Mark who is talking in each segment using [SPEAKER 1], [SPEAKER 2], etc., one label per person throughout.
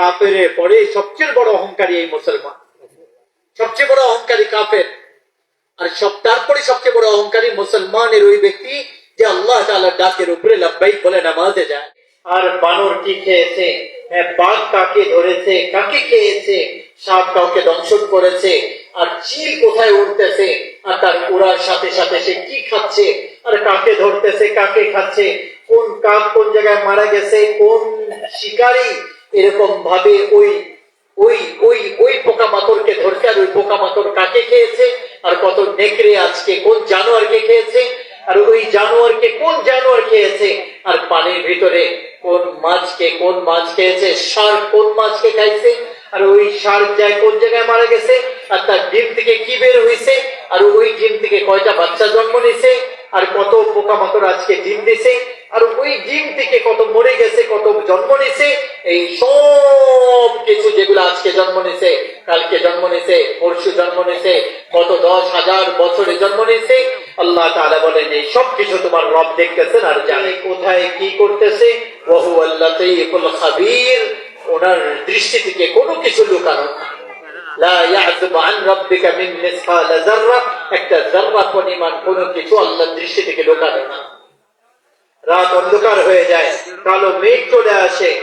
[SPEAKER 1] কাফের পরে সবচেয়ে বড় অহংকারী এই মুসলমান। সবচেয়ে বড় অহংকারী কাফের আর সব তারপরে সবচেয়ে বড় অহংকারী মুসলমানের ওই ব্যক্তি যে আল্লাহ তাআলার ডাকের উপরে লাব্বাইক বলে নামাজে যায়। আর বানর কি খেয়েছে? হ্যাঁ, বাঘ কাকে ধরেছে? কাকে খেয়েছে? সাপ কাউকে দংশন করেছে? আর চিল কোথায় উঠতেছে? আর তার উড়ার সাথে সাথে সে কি খাচ্ছে? আর কাকে ধরতেছে? কাকে খাচ্ছে? কোন কাক কোন জায়গায় মারা গেছে? কোন শিকারী? এরকম ভাবে ওই ওই ওই ওই পোকামাকড়কে ধরতে আর ওই পোকামাকড় কাকে খেয়েছে? আর কত নেকড়ে আজকে কোন জানোয়ারকে খেয়েছে? আর ওই জানোয়ারকে কোন জানোয়ার খেয়েছে? আর পানির ভিতরে কোন মাছকে, কোন মাছ খেয়েছে? সার কোন মাছকে খাইছে? আর ওই শার্ক যায় কোন জায়গায় মারা গেছে? আর তার ডিম থেকে কি বের হয়েছে আর ওই ডিম থেকে কয়টা বাচ্চা জন্ম নিছে? আর কত পোকামাকড় আজকে ডিম দিছে আর ওই ডিম থেকে কত মরে গেছে কত জন্ম নিছে এই সব কিছু যেগুলো আজকে জন্ম নিছে কালকে জন্ম নিছে পরশু জন্ম নিছে কত দশ হাজার বছরে জন্ম নিছে আল্লাহ তাআলা বলেন এই সব কিছু তোমার রব দেখতেছেন আর জানে। কোথায় কি করতেছে? ওহু আল্লাহ খাবীর ওনার দৃষ্টি থেকে কোনো কিছু লুকানো না। একটা পরিমাণ কিছু আল্লাহর দৃষ্টি থেকে না। রাত অন্ধকার হয়ে যায়, কালো মেঘ চলে আসে,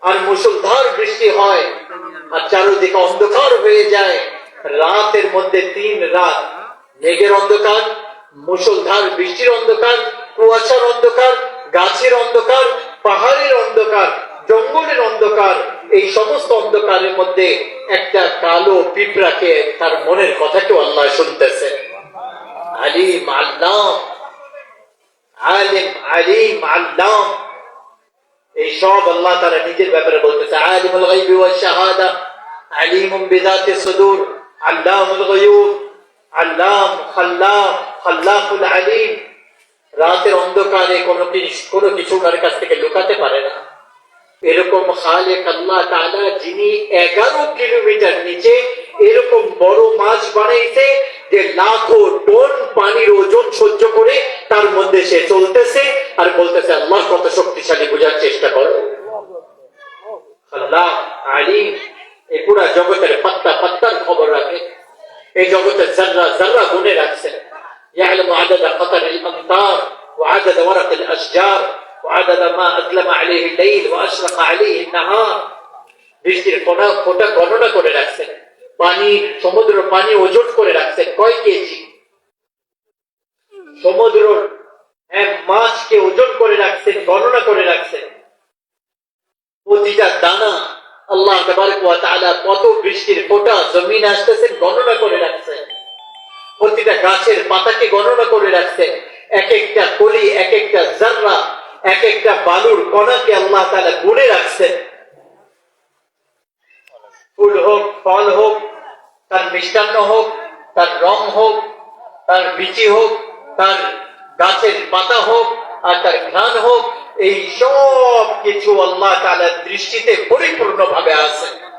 [SPEAKER 1] আর মুসলধার বৃষ্টি হয়, আর চারিদিকে অন্ধকার হয়ে যায়। রাতের মধ্যে তিন রাত, মেঘের অন্ধকার মুসলধার বৃষ্টির অন্ধকার, কুয়াশার অন্ধকার, গাছের অন্ধকার, পাহাড়ের অন্ধকার, জঙ্গলের অন্ধকার এই সমস্ত অন্ধকারের মধ্যে একটা কালো পিঁপড়াকে তার মনের কথাকেও আল্লাহ শুনতেছে। আলিম আল্লাহ আলিম আলিম আল্লাহ এই সব আল্লাহ তারা নিজের ব্যাপারে বলতেছে, আলিমুল গায়বি ওয়াশ শাহাদা, আলিমুম বিযাতি সুদূর, আল্লামুল গায়ুব, আল্লাম খাল্লাকুল আলিম। রাতের অন্ধকারে কোনো কিছু কোনো কিছু ওনার কাছ থেকে লুকাতে পারে না। এরকম খালেক আল্লাহ তাআলা যিনি এগারো কিলোমিটার নিচে এরকম বড় মাছ বানাইছে যে লাখো টন পানির ওজন সহ্য করে তার মধ্যে সে চলতেছে আর বলতেছে আল্লাহ কত শক্তিশালী বোঝার চেষ্টা করো আল্লাহ আলী এই পুরা জগতের পাত্তা পাত্তার খবর রাখে এই জগতের জাররা জাররা গুনে রাখছেন يعلم عدد قطر الأمطار وعدد ورق الأشجار وعدد ما أظلم عليه الليل وأشرق عليه النهار বৃষ্টির কোনা ফোটা গণনা করে রাখছেন পানি সমুদ্র পানি ওজন করে রাখছেন কয় কেজি সমুদ্র এক মাছকে ওজন করে রাখছেন গণনা করে রাখছেন প্রতিটা দানা আল্লাহ তাবারক ওয়া তাআলা কত বৃষ্টির ফোঁটা জমিন আসতেছেন গণনা করে রাখছেন প্রতিটা গাছের পাতাকে গণনা করে রাখছেন এক একটা কলি এক একটা জাররা এক একটা বালুর কণাকে আল্লাহ তাআলা গুণে রাখছেন। ফুল হোক, ফল হোক, তার মিষ্টান্ন হোক, তার রং হোক, তার বিচি হোক, তার গাছের পাতা হোক, আর তার ঘ্রাণ হোক, এই সব কিছু আল্লাহ তাআলার দৃষ্টিতে পরিপূর্ণ ভাবে আছে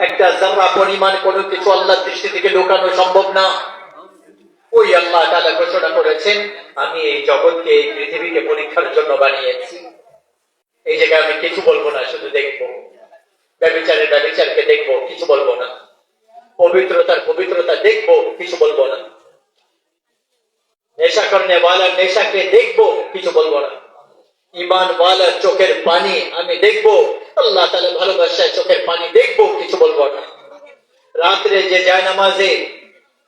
[SPEAKER 1] একটা যাররা পরিমাণ কোনো কিছু আল্লাহর দৃষ্টি থেকে লুকানো সম্ভব না। ওই আল্লাহ তাআলা ঘোষণা করেছেন, আমি এই জগৎকে, এই পৃথিবীকে পরীক্ষার জন্য বানিয়েছি। এই জায়গায় আমি কিছু বলব না, শুধু দেখব। ব্যবচারের ব্যবচারকে দেখব, কিছু বলব না। পবিত্রতার পবিত্রতা দেখব, কিছু বলব না। নেশা করনে ওয়ালার নেশাকে দেখব, কিছু বলব না। ইমান ওয়ালার চোখের পানি আমি দেখব, আল্লাহ তালা ভালোবাসায় চোখের পানি দেখব, কিছু বলব না। রাত্রে যে যায় নামাজে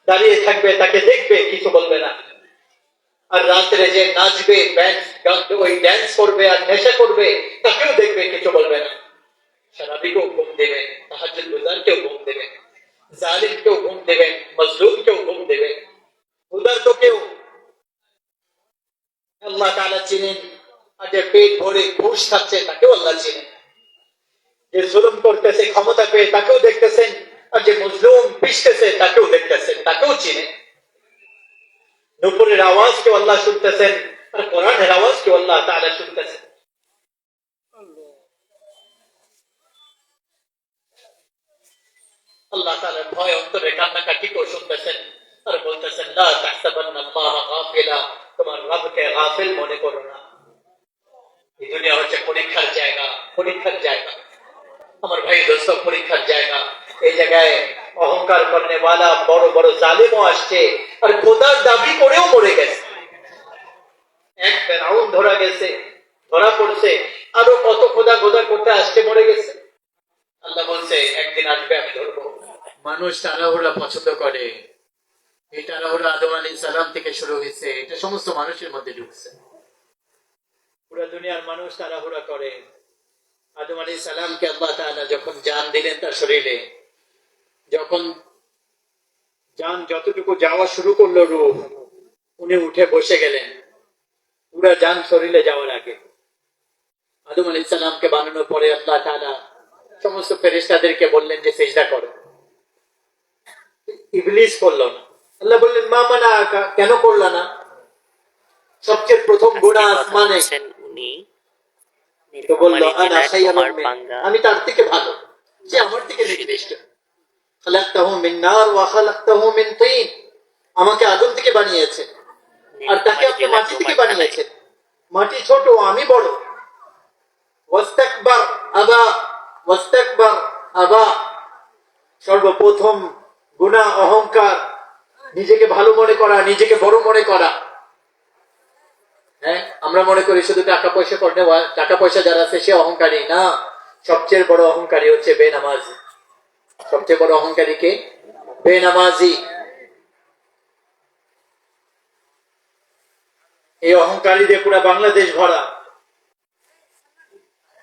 [SPEAKER 1] দাঁড়িয়ে থাকবে, তাকে দেখবে, কিছু বলবে না। আর রাত্রে যে নাচবে ওই ড্যান্স করবে আর নেশা করবে, তাকেও দেখবে, কিছু বলবে না। শরাবিকেও ঘুম দেবেন তাহাজুল গুজারকেও ঘুম দেবেন জালিমকেও ঘুম দেবেন মজলুমকেও ঘুম দেবেন উদার তো কেউ আল্লাহ তাআলা চিনেন, আর যে পেট ভরে ঘুষ খাচ্ছে, তাকেও আল্লাহ চিনেন। যে জুলুম করতেছে, ক্ষমতা পেয়ে তাকেও দেখতেছেন। আর যে মজলুম পিসতেছে তাকেও দেখতেছেন, তাকেও চিনেন নুপুরের আওয়াজ কেউ আল্লাহ শুনতেছেন, আর কোরআনের আওয়াজ কেউ আল্লাহ তাআলা শুনতেছেন। আল্লাহ তাআলার ভয় অন্তরে কান্নাকাটি করে শুনতেছেন, আর বলতেছেন, লা তাহসাবান্না আল্লাহ গাফিলা, তোমার রবকে গাফিল মনে করো না। এই দুনিয়া হচ্ছে পরীক্ষার জায়গা। আমার ভাই দোস্ত, পরীক্ষার জায়গা। জায়গায় অহংকার করনে ওয়ালা বড় বড় জালিমও আসছে আর খোদার দাবি করেও গেছে। এক ধরা গেছে, ধরা পড়ছে, আরও কত খোদা খোদা করতে মরে গেছে। আল্লাহ বলছে, একদিন আসবে, আমি ধরবো। মানুষ পছন্দ করে। এই তাড়াহুড়া আদম আলী সালাম থেকে শুরু হয়েছে, এটা সমস্ত মানুষের মধ্যে ঢুকছে। পুরো দুনিয়ার মানুষ তাড়াহুড়া করে। আদম আলী সালামকে আল্লাহ যখন জান দিলেন তার শরীরে যখন জান যতটুকু যাওয়া শুরু করল রূপ উনি উঠে বসে গেলেন। পুরা জান শরীরে যাওয়ার আগে। আদম আলী সালামকে বানানোর পরে আল্লাহ তাআলা সমস্ত ফেরেশতাদেরকে বললেন যে সেজদা করো। ইবলিস করল না। আল্লাহ বললেন মা মানা কেন করলা না? সবচেয়ে প্রথম গোড়া আসমানে তো বলল মিন। আমি তার থেকে ভালো। যে আমার থেকে নিকৃষ্ট। আমাকে আগুন থেকে বানিয়েছে। আর তাকে আপনি মাটি থেকে। বানিয়েছেন মাটি ছোট আমি বড়। ওয়াস্তাকবার আবা ওয়াস্তাকবার আবা। সর্বপ্রথম গুণা অহংকার নিজেকে ভালো মনে করা নিজেকে বড় মনে করা। হ্যাঁ আমরা মনে করি শুধু টাকা পয়সা করলে টাকা পয়সা যারা আছে সে অহংকারী না। সবচেয়ে বড় অহংকারী হচ্ছে বেনামাজি। সবচেয়ে বড় অহংকারী কে? বেনামাজি। এই অহংকারী দিয়ে পুরা বাংলাদেশ ভরা।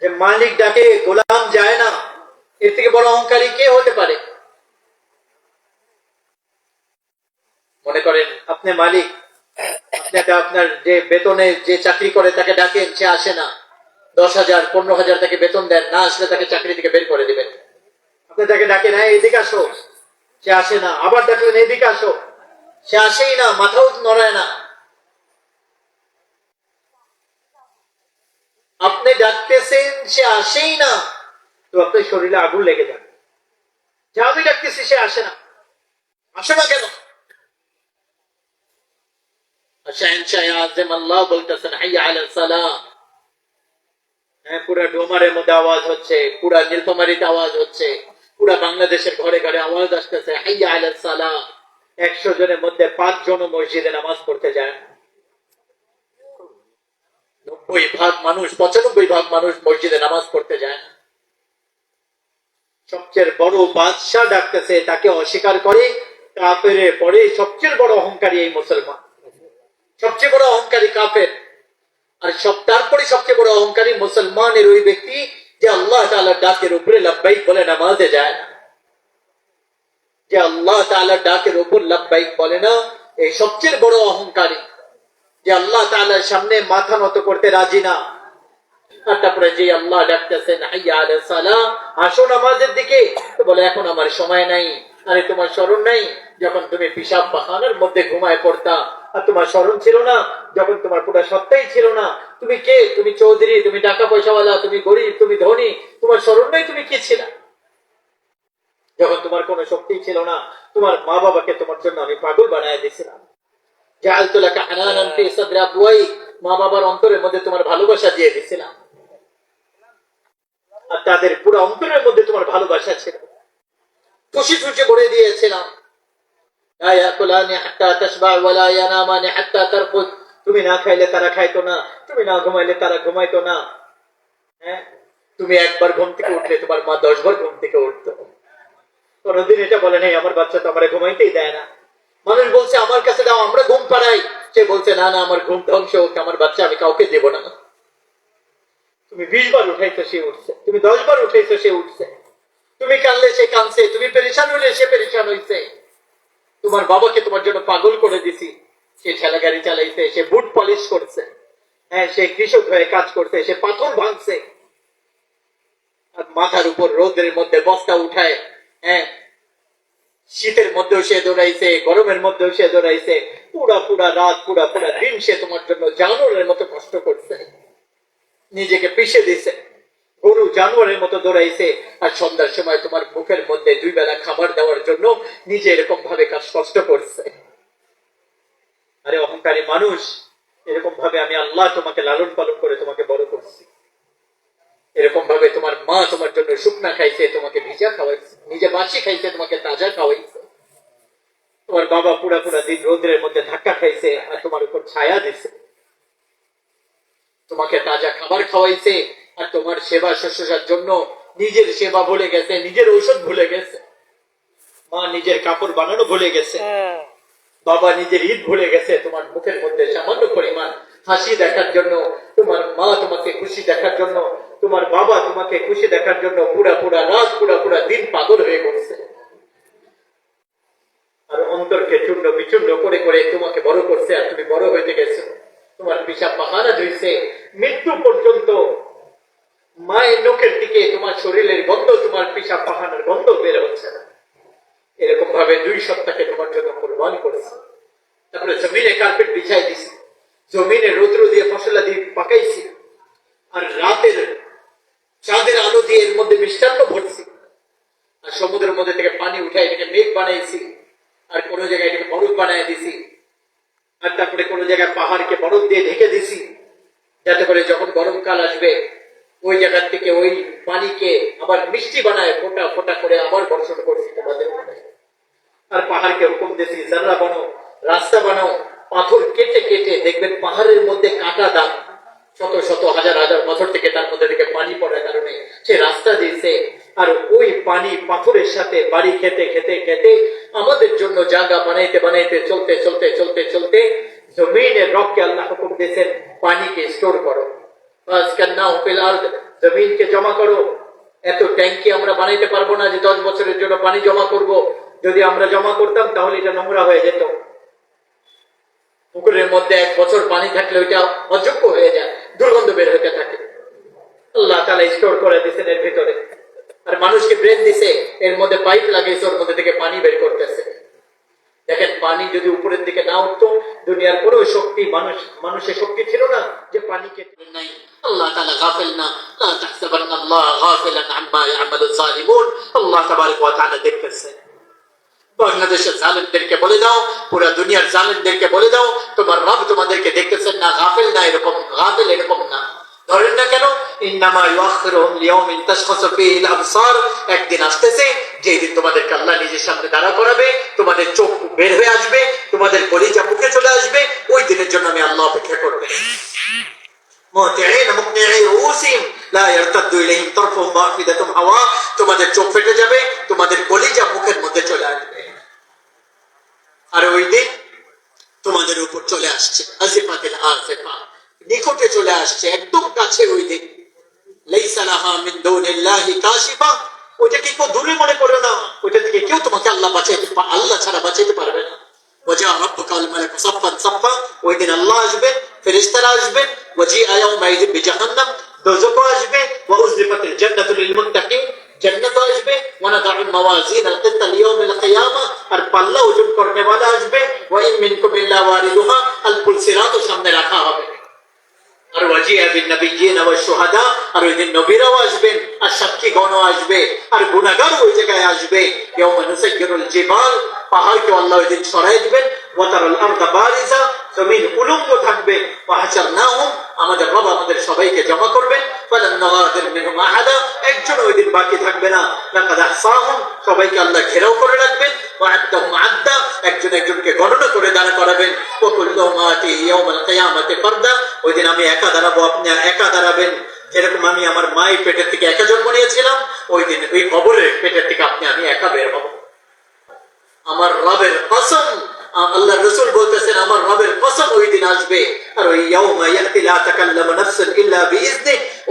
[SPEAKER 1] যে মালিক ডাকে, গোলাম যায় না। এর থেকে বড় অহংকারী কে হতে পারে? মনে করেন, আপনি মালিক আপনাকে আপনার যে বেতনে যে চাকরি করে তাকে ডাকেন, সে আসে না। দশ হাজার, পনেরো হাজার তাকে বেতন দেন, না আসলে তাকে চাকরি থেকে বের করে দিবেন। আপনি তাকে ডাকেন হ্যাঁ এদিকে আসো। সে আসে না। আবার ডাকলেন এদিকে আসো। সে আসেই না, মাথাও নড়ায় না। আপনি ডাকতেছেন, সে আসেই না। তো আপনার শরীরে আগুন লেগে যাবে। যে আমি ডাকতেছি, সে আসে না। আসে না কেন? হ্যাঁ পুরা ডোমারের মধ্যে আওয়াজ হচ্ছে, পুরা নীলফামারিতে আওয়াজ হচ্ছে। পুরা বাংলাদেশের ঘরে ঘরে আওয়াজ আসতেছে একশো জনের মধ্যে পাঁচ জন মসজিদে নামাজ পড়তে যায়। নব্বই ভাগ মানুষ, পঁচানব্বই ভাগ মানুষ মসজিদে নামাজ পড়তে যায়। না সবচেয়ে বড় বাদশাহ ডাকতেছে, তাকে অস্বীকার করে কাপেরে পরে সবচেয়ে বড় অহংকারী এই মুসলমান। সবচেয়ে বড় অহংকারী কাপের আর সব, তারপরে সবচেয়ে বড় অহংকারী মুসলমানের ওই ব্যক্তি যে আল্লাহ তালার ডাকের উপরে লাভবাহিক বলে নামাজে যায় না। যে আল্লাহ তালার ডাকের উপর লাভবাহিক বলে না, এই সবচেয়ে বড় অহংকারী। যে আল্লাহ তালার সামনে মাথা মতো করতে রাজি না। আর তারপরে যে আল্লাহ ডাকতেছেন আসো নামাজের দিকে। বলে, এখন আমার সময় নাই। আরে তোমার স্মরণ নাই যখন তুমি পিসাব পাখানার মধ্যে ঘুমায় পড়তা। আর তোমার স্মরণ ছিল না, যখন তোমার পুরো সত্তাই ছিল না। তুমি কে? তুমি চৌধুরী, তুমি টাকা পয়সাওয়ালা, তুমি গরিব, তুমি ধনী। তোমার স্মরণ নাই তুমি কি ছিলা? যখন তোমার কোনো শক্তি ছিল না, তোমার মা বাবাকে তোমার জন্য আমি পাগল বানায় দিয়েছিলাম। লাকা হানানান ফি সাদরি আবওয়াইক মা বাবার অন্তরের মধ্যে তোমার ভালোবাসা দিয়ে দিয়েছিলাম। আর তাদের পুরো অন্তরের মধ্যে তোমার ভালোবাসা ছিল। খুশি খুশি করে দিয়েছিলাম তুমি না খাইলে তারা খাইতো না, তুমি না ঘুমাইলে তারা ঘুমাইতো না। হ্যাঁ? তুমি একবার ঘুম থেকে উঠলে তোমার মা দশ বার ঘুম থেকে উঠতো। কোনদিন এটা বলে নাই, আমার বাচ্চা তো আমার ঘুমাইতেই দেয় না। মানুষ বলছে, আমার কাছে দাও, আমরা ঘুম পাড়াই। সে বলছে, না না, আমার ঘুম ধ্বংস হোক, আমার বাচ্চা আমি কাউকে দেব না। তুমি বিশ বার উঠাইছো, সে উঠছে। তুমি দশ বার উঠাইছো, সে উঠছে। তুমি কানলে সে কানছে তুমি পেরেশান হলে সে পেরেশান হইছে। তোমার বাবাকে তোমার জন্য পাগল করে দিছি। সে ঠেলা গাড়ি চালাইছে, সে বুট পলিশ করছে। হ্যাঁ সে কৃষক হয়ে কাজ করছে, সে পাথর ভাঙছে। আর মাথার উপর রোদের মধ্যে বস্তা উঠায় হ্যাঁ শীতের মধ্যেও সে দৌড়াইছে, গরমের মধ্যেও সে দৌড়াইছে। পুরা পুরা রাত, পুরা পুরা দিন সে তোমার জন্য জানোয়ারের মতো কষ্ট করছে। নিজেকে পিষে দিছে। গরু জানোয়ারের মতো দৌড়াইছে আর সন্ধ্যার সময় তোমার মুখের মধ্যে দুই বেলা খাবার দেওয়ার জন্য নিজে এরকম ভাবে কাজ কষ্ট করছে। আরে অহংকারী মানুষ এরকম ভাবে আমি আল্লাহ তোমাকে লালন পালন করে তোমাকে বড় করছি। এরকম ভাবে তোমার মা তোমার জন্য শুকনা খাইছে, তোমাকে ভিজা খাওয়াইছে, নিজে বাসি খাইছে, তোমাকে তাজা খাওয়াইছে। তোমার বাবা পুরা পুরা দিন রোদ্রের মধ্যে ধাক্কা খাইছে আর তোমার উপর ছায়া দিছে। তোমাকে তাজা খাবার খাওয়াইছে আর তোমার সেবা শুশ্রূষার জন্য নিজের সেবা ভুলে গেছে নিজের ঔষধ ভুলে গেছে। মা নিজের কাপড় বানানো ভুলে গেছে। বাবা নিজের ঈদ ভুলে গেছে তোমার মুখের মধ্যে সামান্য পরিমাণ হাসি দেখার জন্য তোমার মা তোমাকে খুশি দেখার জন্য তোমার বাবা তোমাকে খুশি দেখার জন্য পুরা পুরা রাত পুরা পুরা দিন পাগল হয়ে গেছে আর অন্তরকে চূর্ণ বিচূর্ণ করে করে তোমাকে বড় করছে আর তুমি বড় হইতে গেছো। তোমার পিসাব পাহারা ধুইছে মৃত্যু পর্যন্ত মায়ের নখের দিকে তোমার শরীরের গন্ধ, তোমার পিসাব পাহানার গন্ধ বের হচ্ছে না। এরকম ভাবে দুই সপ্তাহে তোমার জন্য কোরবান করেছে। তারপরে জমিনে কার্পেট বিছাই দিছি। জমিনে রৌদ্র দিয়ে ফসলা দিয়ে পাকাইছি। আর রাতের চাঁদের আলো দিয়ে এর মধ্যে মিষ্টান্ন ভরছি। আর সমুদ্রের মধ্যে থেকে পানি উঠাই এটাকে মেঘ বানাইছি। আর কোন জায়গায় এটাকে বরফ বানাই দিছি। আর তারপরে কোন জায়গায় পাহাড়কে বরফ দিয়ে ঢেকে দিছি। যাতে করে যখন গরমকাল আসবে ওই জায়গার থেকে ওই পানিকে আবার মিষ্টি বানায় ফোটা ফোটা করে আবার বর্ষণ করছি তোমাদের আর পাহাড়কে হুকুম দিয়েছি, জানলা বানাও, রাস্তা বানাও, পাথর কেটে কেটে দেখবেন পাহাড়ের মধ্যে কাটা দাগ। শত শত হাজার হাজার বছর থেকে তার মধ্যে থেকে পানি পড়ার কারণে সে রাস্তা দিয়েছে। আর ওই পানি পাথরের সাথে বাড়ি খেতে খেতে খেতে আমাদের জন্য জায়গা বানাইতে বানাইতে চলতে চলতে চলতে চলতে জমিনের রককে আল্লাহ হুকুম দিয়েছেন, পানিকে স্টোর করো। জমিনকে জমা করো। এত ট্যাঙ্কি আমরা বানাইতে পারব না যে দশ বছরের জন্য পানি জমা করব। যদি আমরা জমা করতাম, তাহলে এটা নোংরা হয়ে যেত। পুকুরের মধ্যে এক বছর পানি থাকলে ওইটা অযোগ্য হয়ে যায়, দুর্গন্ধ বের হতে থাকে। আল্লাহ তালা স্টোর করে দিচ্ছেন এর ভিতরে। আর মানুষকে ব্রেন দিছে, এর মধ্যে পাইপ লাগিয়েছে, ওর মধ্যে থেকে পানি বের করতেছে। দেখেন পানি যদি উপরের দিকে না উঠতো, দুনিয়ার কোনো শক্তি, মানুষ, মানুষের শক্তি ছিল না যে পানি পানিকে নাই। আল্লাহ তাআলা গাফিল না। লা তাহসাবান্না আল্লাহ গাফিলান আম্মা ইয়ামালু যালিমুন। আল্লাহ তাবারক ওয়া তাআলা দেখতেছে। বাংলাদেশের জালেমদেরকে বলে দাও, পুরো দুনিয়ার জালেমদেরকে বলে দাও, তোমার রব তোমাদেরকে দেখতেছেন না, গাফিল না, এরকম, গাফিল এরকম না। ধরেন না কেন? ইন্নামা তাশখাসু একদিন আসতেছে, যেদিন আল্লাহ নিজের সামনে দাঁড়া করাবে, তোমাদের চোখ বের হয়ে আসবে, তোমাদের কলিজা মুখে চলে আসবে, ওই দিনের জন্য আমি আল্লাহ অপেক্ষা করবে। তোমাদের চোখ ফেটে যাবে, তোমাদের কলিজা মুখের মধ্যে চলে আসবে। আর ওই দিন তোমাদের উপর চলে আসছে, আজিফাতিল আসেফা নিকটে চলে আসছে, একদম কাছে ওই দিন। ওই দিন আল্লাহ আসবে আর পাল্লা ওজন করনে আসবে। সামনে রাখা হবে। আর ওয়াজিয়া বিন নবিয়্যিন ওয়া সোহাদা আর ওই দিন নবীরাও আসবেন, আর সাক্ষীগণও আসবে, আর গুনাহগার ওই জায়গায় আসবে। কেউ নুসাইয়িরুল জিবাল, পাহাড়কে আল্লাহ ওই দিন ছড়াই দিবেন, ওয়া তারাল আরদা বারিজা, জমিন উলঙ্গ থাকবে, ওয়া হাশারনাহুম আমাদের রব আমাদের সবাইকে জমা করবেন। একজন ওই দিন বাকি থাকবে না। সবাইকে আল্লাহ ঘেরাও করে রাখবেন। একজন একজনকে গণনা করে দাঁড়া করাবেন। ওই দিন আমি একা দাঁড়াবো, আপনি একা দাঁড়াবেন। যেরকম আমি আমার মায়ের পেটের থেকে একা জন্ম নিয়েছিলাম, ওই দিন ওই কবরের পেটের থেকে আপনি আমি একা বের হব। আমার রবের কসম আল্লাহ রসুল বলতেছেন, আমার রবের কসম ওই দিন আসবে। আর ওই ইল্লা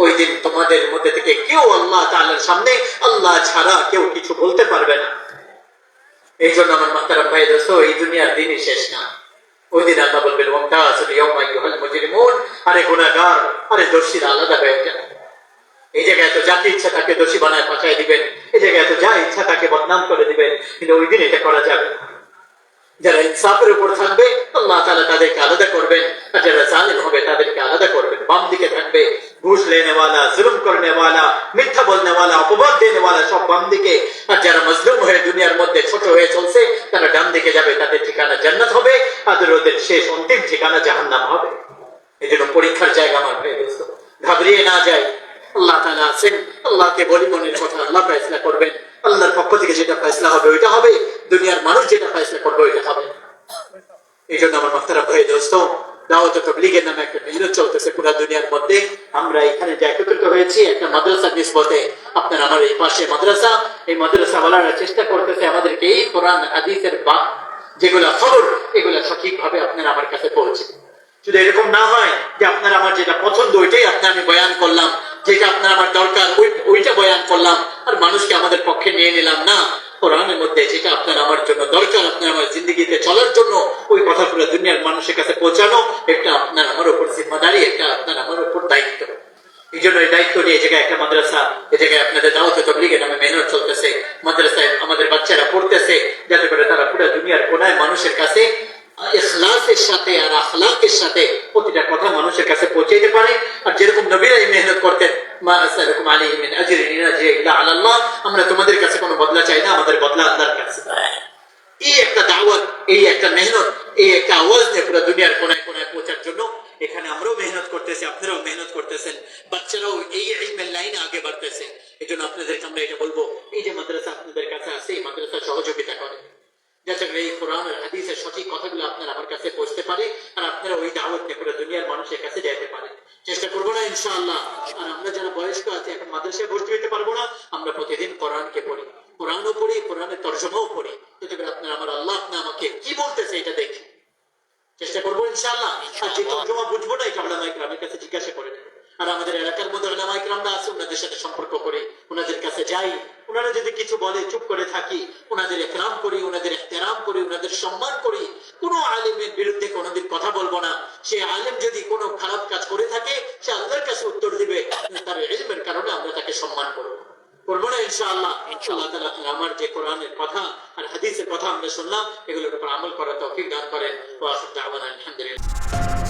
[SPEAKER 1] ওই দিন তোমাদের মধ্যে থেকে কেউ আল্লাহ তাআলার সামনে আল্লাহ ছাড়া কেউ কিছু বলতে পারবে না। এই জন্য আমার মাতারা ভাই, দোস্ত, এই দুনিয়ার দিনই শেষ না। ওই দিন আল্লাহ বলবেন আরে গুনাহগার, আরে দোষীরা আলাদা হয়ে যান এই জায়গায় তো যাকে ইচ্ছা তাকে দোষী বানায় ফাঁসাই দিবেন, এই জায়গায় তো যা ইচ্ছা তাকে বদনাম করে দিবেন, কিন্তু ওই দিন এটা করা যাবে না। যারা ইনসাফের উপর থাকবে, আল্লাহ তাআলা তাদেরকে আলাদা করবেন। আর যারা জালিম হবে, তাদেরকে আলাদা করবেন। বাম দিকে থাকবে, ঘুষ লেনে ওয়ালা, জুলুম করনে মিথ্যা বলনে ওয়ালা, অপবাদ দেনে ওয়ালা, সব বাম দিকে। আর যারা মজলুম হয়ে দুনিয়ার মধ্যে ছোট হয়ে চলছে, তারা ডান দিকে যাবে, তাদের ঠিকানা জান্নাত হবে, আর ওদের শেষ অন্তিম ঠিকানা জাহান্নাম হবে। এই জন্য পরীক্ষার জায়গা আমার ভাই দোস্ত ঘাবড়িয়ে না যায় আল্লাহ তাআলা আছেন। আল্লাহকে বলি মনের কথা, আল্লাহ ফয়সলা করবেন। আল্লাহর পক্ষ থেকে যেটা ফয়সলা হবে, ওইটা হবে। দুনিয়ার মানুষ যেটা ফয়সলা করবে, ওইটা হবে। এই জন্য আমার মাস্টারা ভাই, দোস্ত, দাওয়াত তবলিগের নামে একটা মেহনত চলতেছে পুরো দুনিয়ার মধ্যে। আমরা এখানে যে একত্রিত হয়েছি, একটা আপনার আমার এই পাশে মাদ্রাসা, এই চেষ্টা করতেছে আমাদেরকে। এই কোরআন, হাদিসের বা যেগুলা খবর, এগুলা সঠিকভাবে আপনার আমার কাছে পৌঁছে যদি এরকম না হয় যে আপনার আমার যেটা পছন্দ, ওইটাই আপনার আমি বয়ান করলাম। যেটা আপনার আমার দরকার ওইটা বয়ান করলাম, আর মানুষকে আমাদের পক্ষে নিয়ে নিলাম না। কোরআনের মধ্যে যেটা আপনার আমার জন্য দরকার, আপনার আমার জিন্দগিতে চলার জন্য, ওই কথা পুরো দুনিয়ার মানুষের কাছে পৌঁছানো একটা আপনার আমার উপর জিম্মাদারি একটা আপনার আমার উপর দায়িত্ব। এই জন্য এই দায়িত্ব নিয়ে এই জায়গায় একটা মাদ্রাসা, এই জায়গায় আপনাদের দাওয়াত তবলিগের নামে মেহনত চলতেছে। মাদ্রাসায় আমাদের বাচ্চারা পড়তেছে, যাতে করে তারা পুরো দুনিয়ার কোনায় মানুষের কাছে ইখলাসের সাথে আর আখলাকের সাথে প্রতিটা কথা মানুষের কাছে পৌঁছে দিতে পারে। আল্লাহ আমরা তোমাদের কাছে কোনো বদলা চাই না, আমাদের বদলা আল্লাহর কাছে। এই একটা দাওয়াত, এই একটা মেহনত, এই একটা আওয়াজ নিয়ে পুরো দুনিয়ার কোনায় কোনায় পৌঁছার জন্য এখানে আমরাও মেহনত করতেছি, আপনারাও মেহনত করতেছেন, বাচ্চারাও এই ইলমের লাইনে আগে বাড়তেছে। এই জন্য আপনাদেরকে আমরা এটা বলব, এই যে মাদ্রাসা আপনাদের কাছে আছে, এই মাদ্রাসা সহযোগিতা করে। যাতে করে এই কোরআন হাদিসের সঠিক কথাগুলো আপনার আমার কাছে পৌঁছতে পারে আর আপনারা ওই দাওয়াত নিয়ে পুরো দুনিয়ার মানুষের কাছে যেতে পারে। চেষ্টা করব না, ইনশাআল্লাহ। আর আমরা যারা বয়স্ক আছে, এখন মাদ্রাসায় ভর্তি হতে পারব না, আমরা প্রতিদিন কোরআনকে পড়ি। কোরআনও পড়ি, কোরআনের তর্জমাও পড়ি। যাতে করে আপনার আমার আল্লাহ আপনি আমাকে কি বলতেছে এটা দেখি। চেষ্টা করব, ইনশাআল্লাহ। আর যে তর্জমা বুঝব না, এটা ওলামা ইকরামের কাছে জিজ্ঞাসা করে নেব। আর আমাদের এলাকার মধ্যে ওলামা ইকরামরা আছে, ওনাদের সাথে সম্পর্ক করে, ওনাদের কাছে যাই। ওনারা যদি কিছু বলে, চুপ করে থাকি, ওনাদের একরাম করি, ওনাদের সম্মান করি। কোনো আলেমের বিরুদ্ধে কোনোদিন কথা বলব না। সে আলেম যদি কোনো খারাপ কাজ করে থাকে সে আল্লাহর কাছে উত্তর দিবে। তার এলমের কারণে আমরা তাকে সম্মান করব। করব না ইনশাআল্লাহ। ইনশাআল্লাহ। তাআলা আমার যে কোরআনের কথা আর হাদিসের কথা আমরা শুনলাম এগুলোর উপর আমল করা তৌফিক দান করেন। আলহামদুলিল্লাহ।